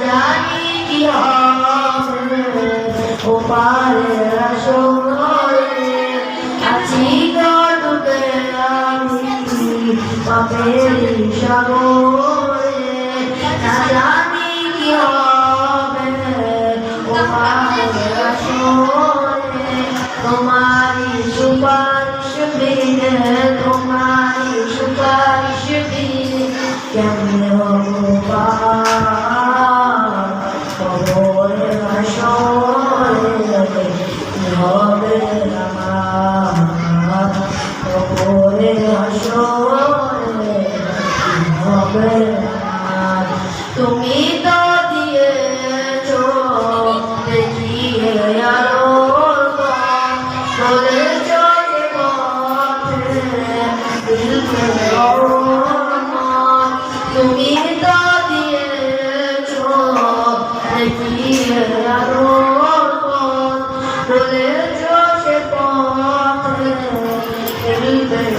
জানি কি হবে ওপারে আসরে আছি গর্বে আমি পাপের সাগরে না জানি কি হবে ওপারে আসরে তোমারি সুপারিশ বিনে তোমারি সুপারিশ বিনে কেমনে হবে তুমি তো দিয়েছ দেখিয়ে পথ, বলেছ। তুমি তো দিয়েছ দেখিয়ে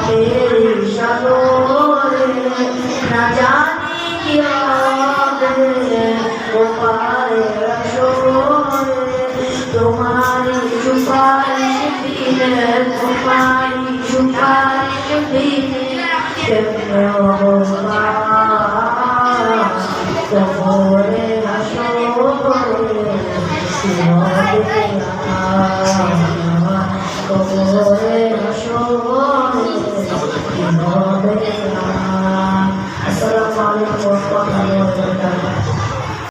পাপের সাগরে না জানি কি হবে ওপারে আসরে তোমারি সুপারিশ দিলে তোমারি সুপারিশ দিলে কেমনে Oh,